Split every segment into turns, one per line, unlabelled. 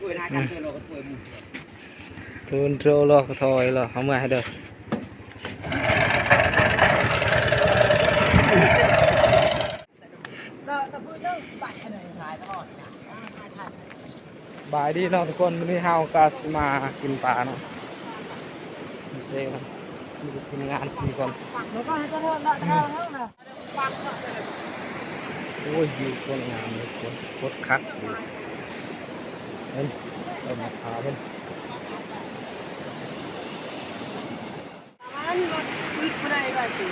ป่วยนาการเจอเราก็ป่วยมึง
ทุนโตรอกทอยเหรอเอามาให้เด้อ
บายดี
เนาะทุกคนวันนี้เฮากาสมากินปลาเนาะมีเซ่เนาะมีทีมงานสี่คนโอ้ยคนงามเลยคนโคตรคักอยู่ เห็นเอามาพาเพิ่น
มันรถวิ่งไปได้ก็ตี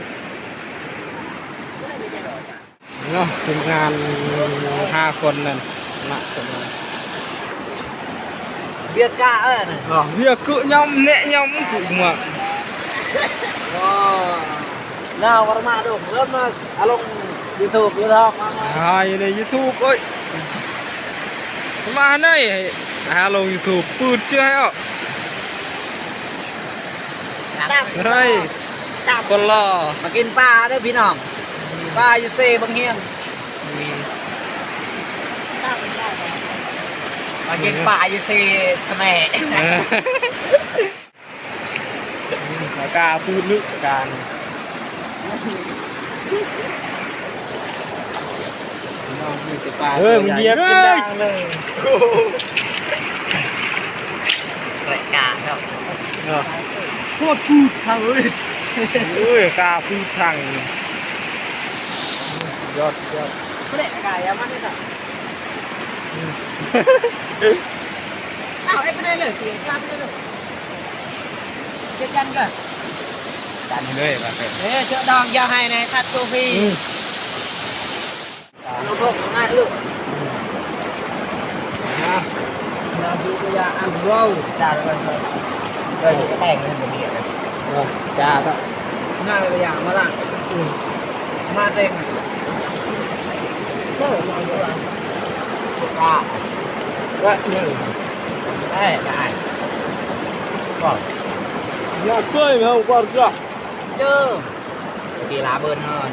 ไม่ได้จะโดน
เนาะทีมงานห้าคนนั่นนะสมาน
เบียร์กาเออ
อ๋อเรียกกุย่อมเนะย่อมกุหมวก
Oh, nah, warna dong, lemas, along YouTube, YouTube, mama.
อ่าอยู่ใน YouTube เอ้ย มาหน่อยหาลง YouTube ปืดเชื่อให้ออก
Tap,
เฮ้ย
tap.
คนรอ
มากินปลาเด้อพี่น้องปลาอยู่เซบางเฮียนมากินปลาอยู่เซทำไม
เออปากกาพูดลึกการ
น้องมีแต่ปลา
เออมันเหยียบเป็นดังเลย
รายการครับ
เนาะโคตรพูดทางเลยเอ้ยกาพูดทางยอดยอด
ไม่ได้กายยังมันนี่ค่ะเอาไอ้ไปได้เลยสิกล้าไปได้เลยเจ็ดยันกัน
ดันเลยมาเป็น
เอ๊ะเจ้าดองยาให้ในสัตว์โซฟี
อืม
ลูก พกง่ายลูก
นะ
เราดูตัวยาอันว้าวจ่าเลยมันเลยก็แต่งเงินแบบนี้เลย
จ้าก็
ง่ายเลยอย่างมาละมาเต็มก็มาดูละก็ก็หนึ่งได้ได้ก็
อนอยากช่วยไหมครับก่อนจ้ะ
เจอ kỳ lá bơn hơn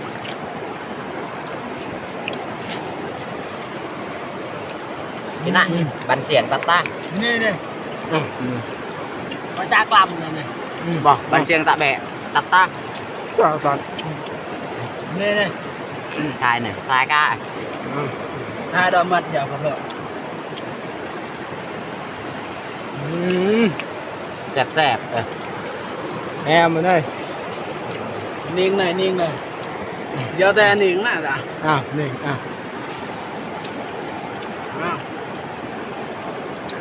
า
ดอยๆเลยตายเยอะยาวโดนเลยเฮ้ย
to ở bên view ớt cho cho
ต่อต่อ
cái này bắn xiển tắt ta
นี่นี่อืม
có cha làm này này bỏ bắn xiên tạ bẹ tắt ta
ต่อต่อ
đây này hai này hai ca
อืม
hai đôi mật giờ còn lợn
อืม
xẹp xẹp
แอมมาเลย
niêng này niêng này giờ đây niêng này à
อ้าวนี่อะ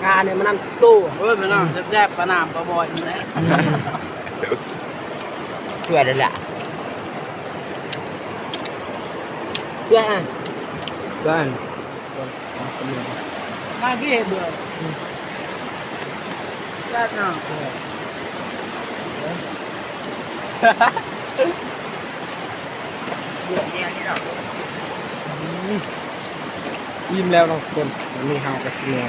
งานเนี่ยมันนั่งตู้เฮ้ยมันนั่งแซ่บๆปลาหนามปลาบอยมันแหละเพื่อได้แหละเพื่อ
ก้าน
มาพี่เบื่อแซ่บเนาะ
อืมยิ้มแล้วเราคนวันนี้เฮากระเสียง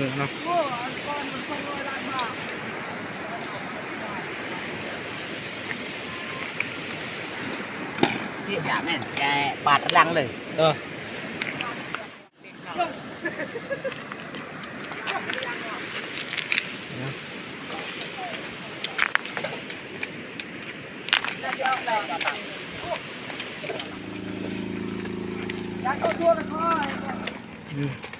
người không? Bạt lăng
lời ờ. Yeah.